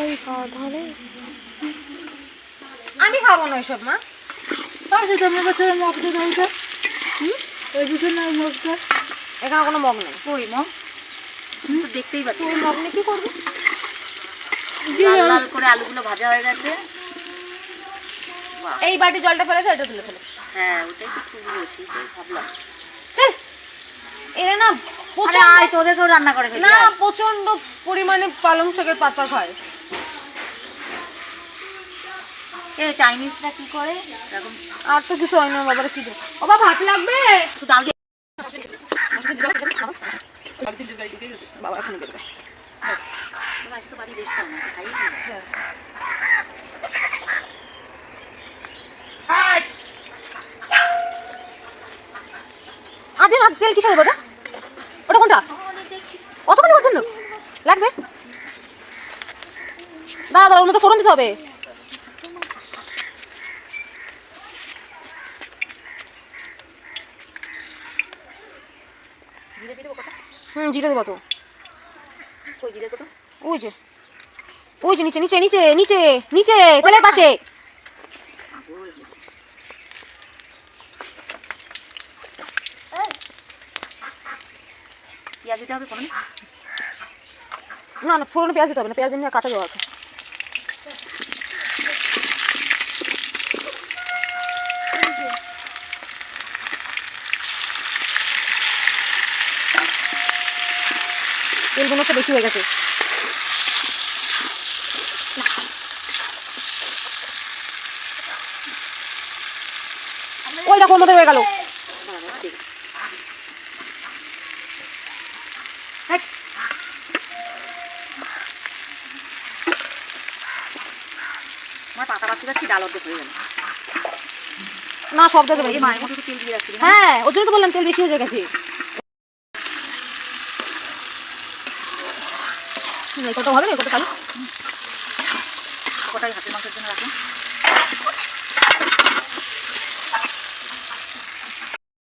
ওই খাওয়া ধরে। আমি খাব না ওইসব মা। পাশে মগটা ওই মগটা এখানে কোনো মগ নেই। কই তো দেখতেই পাচ্ছি তুই মগ নিয়ে কি করবি? লাল লাল করে আলুগুলো ভাজা হয়ে গেছে। এই বাটি জলটা ফেলেছে এটা তুলে ফেলে। হ্যাঁ ওটাই তো খুব বেশি ভাবলাম। চল এরা না আয় তোদেরকেও রান্না করে না। প্রচণ্ড পরিমাণে পালং শাকের পাতা খায়। এ চাইনিজরা কি করে? এরকম। আর তো কিছু হয় না বাবার কি দেবো? বাবা ভাত লাগবে? ডাল দিয়ে বাবা এখন দেবে তোমার এসে তো বাড়ি রেস্ট করো না আজ তেল কিসের ওটা? ওটা কোনটা? অতখানি কত জন্য লাগবে। দাঁড়া দাঁড়া ওর মধ্যে ফোড়ন দিতে হবে জিরে দিয়ে দেবো কটা? হুম জিরে দেবো তো। জিরে কটা? ওই যে ওই যে নিচে নিচে নিচে নিচে নিচে তেলের পাশে। পেঁয়াজ দিতে হবে কোনো না না ফোড়নে পেঁয়াজ দিতে হবে না পেঁয়াজ এমনি কাঁচা দেওয়া আছে। তেল মনে বেশি হয়ে গেছে। ওই দেখো হয়ে। গেল যাচ্ছি ডাল অর্ধেক না সব দিয়ে রাখছি হ্যাঁ ওর জন্য তো বললাম তেল বেশি হয়ে গেছে হুম, এই কত হবে রে? কত খালি কটাই হাতের মাংসের জন্য রাখলাম?